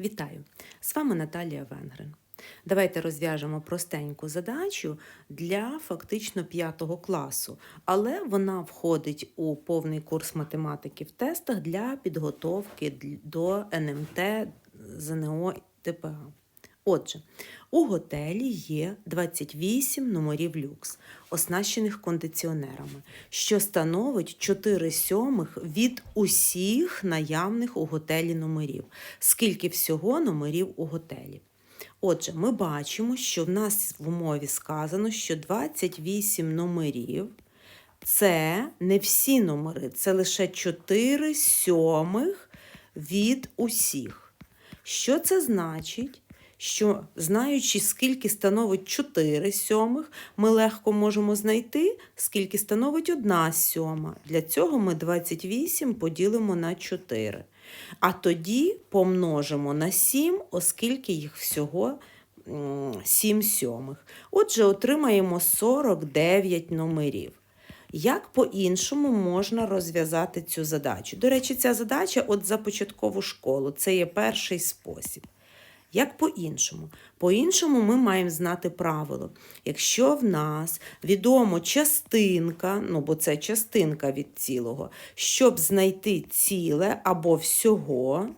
Вітаю! З вами Наталія Венгрин. Давайте розв'яжемо простеньку задачу для фактично 5 класу, але вона входить у повний курс математики в тестах для підготовки до НМТ, ЗНО ТПА. Отже, у готелі є 28 номерів люкс, оснащених кондиціонерами, що становить 4 сьомих від усіх наявних у готелі номерів. Скільки всього номерів у готелі? Отже, ми бачимо, що в нас в умові сказано, що 28 номерів це не всі номери, це лише 4 сьомих від усіх. Що це значить? Що, знаючи, скільки становить 4 сьомих, ми легко можемо знайти, скільки становить 1 сьома. Для цього ми 28 поділимо на 4. А тоді помножимо на 7, оскільки їх всього 7 сьомих. Отже, отримаємо 49 номерів. Як по-іншому можна розв'язати цю задачу? До речі, ця задача от за початкову школу. Це є перший спосіб. Як по-іншому? По-іншому ми маємо знати правило. Якщо в нас відомо частинка, ну бо це частинка від цілого, щоб знайти ціле або всього,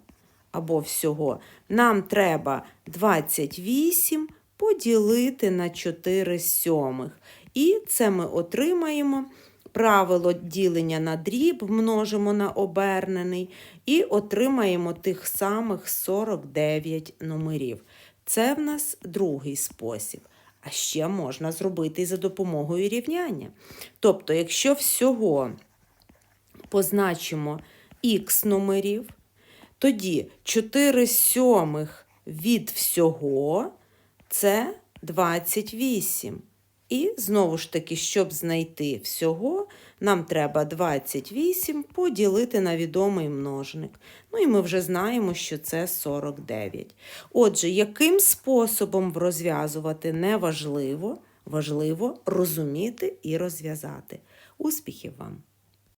або всього, нам треба 28 поділити на 4 сьомих. І це ми отримаємо правило ділення на дріб, множимо на обернений, і отримаємо тих самих 49 номерів. Це в нас другий спосіб. А ще можна зробити за допомогою рівняння. Тобто, якщо всього позначимо х номерів, тоді 4 сьомих від всього це 28. І знову ж таки, щоб знайти всього, нам треба 28 поділити на відомий множник. Ну і ми вже знаємо, що це 49. Отже, яким способом розв'язувати не важливо, важливо розуміти і розв'язати. Успіхів вам!